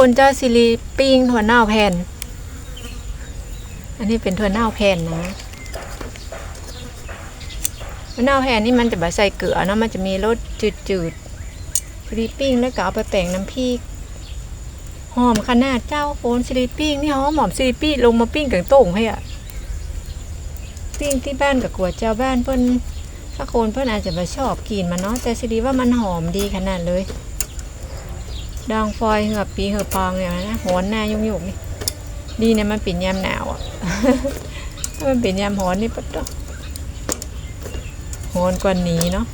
คนเจ้าซิลีปิ้งถั่วเน่าแผ่น อันนี้เป็นถั่วเน่าแผ่นนะถั่วเน่าแผ่นนี่มันจะแบบใส่เกลือเนาะมันจะมีรสจืดๆซิลีปิ้งแล้วก็เอาไปแป่งน้ำพริกหอมขนาดเจ้าโคนซิลีปิ้งนี่หอมหอมซิลีปิ้งลงมาปิ้งกับโต่งให้อะปิ้งที่บ้านกับกัวเจ้าบ้านเพิ่นถ้าโคนเพิ่นอาจจะมาชอบกินมันเนาะแต่ซิลีว่ามันหอมดีขนาดเลย ดองฟอยเหือบปีเหือบปองอย่างนั้นนะโหนหน้ายุ่งยุ่งๆนี่ดีเนี่ยมันป็นยามหนาวอะถ้ามันป็นยามร้อนนี่ปะจ๊ะโหนกว่านี้เนาะ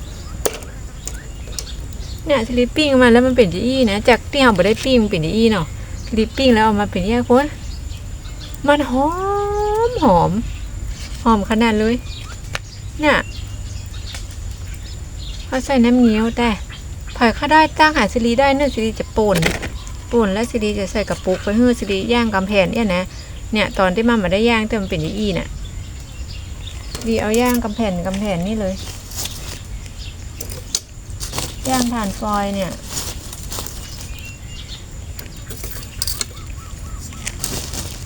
เนี่ยสลิปปิ้งมาแล้วมันเป็นยี่นะจากที่เราไม่ได้ปิ้งมันเป็นยี่เนาะสลิปปิ้งแล้วเอามาเป็นยี่คนมันหอมหอมหอมขนาดเลยเนี่ยเขาใส่น้ำเงี้ยวแต่ เผยข้าได้จ้างหาซิรีได้เนื่อซิรีจะป่นป่นแล้วซิรีจะใส่กระปุกไปเฮือซิรีย่างกำแพงเนี่ยนะเนี่ยตอนที่มันมาได้ย่างแต่มันเป็นยี่น่ะดีเอาย่างกำแพงกำแพงนี่เลย ย่างถ่านฟอยเนี่ย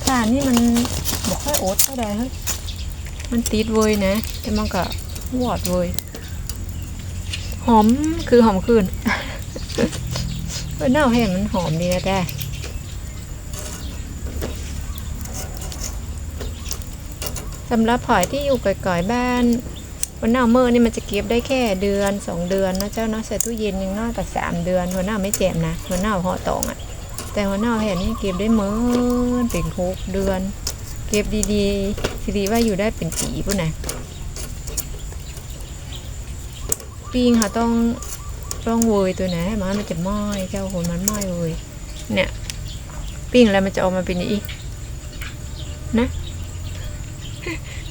ถ่านนี่มันบอกค่อยโอ๊ตเท่าใดเฮ้ยมันติดเวยนะแต่มันก็วอดเวย หอมคือหอมคืนเป็นเน่าแห้งมันหอมดีนะแต่สำหรับผอยที่อยู่ก่อยๆบ้านวันเน่าเมื่อนี่มันจะเก็บได้แค่เดือนสองเดือนนะเจ้าเนาะใส่ตู้เย็นยังน้อยกว่าสามเดือนหัวเน่าไม่เจ็บนะหัวเน่าห่อตองอะ่ะ แต่หัวเน่าแห้งนี่เก็บได้เมื่อถึงหกเดือน เก็บดีๆสิดีว่าอยู่ได้เป็นปีปุ่นนะ ปิ้งค่ะต้องต้องเวยตัวไหนให้มันมันจะไหม้เจ้าคนมันไหม้เวยเนี่ยปิ้งแล้วมันจะออกมาเป็นอย่างนี้นะ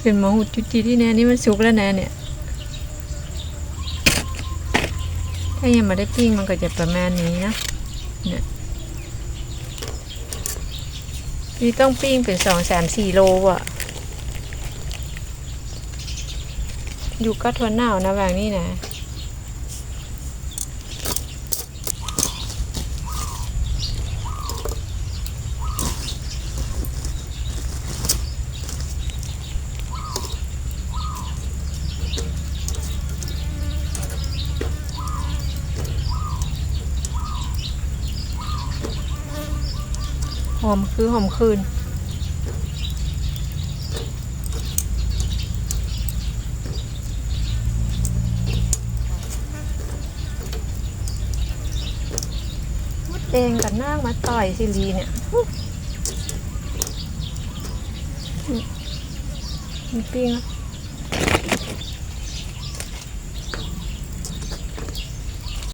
เป็นหมอหุดจุดจีที่แน่นี่มันสุกแล้วแนะเนี่ย ถ้ายังม่ได้ปิ้งมันก็จะประมาณนี้นะเนี่ยพี่ต้องปิ้งเป็นสองสามสี่โลอะอยู่ก็ทวนหนาวนะแบบนี้นะ อมคือหอมคืนมดแดงกับนางมาต่อยซิลีเนี่ยมีปิ้งอะ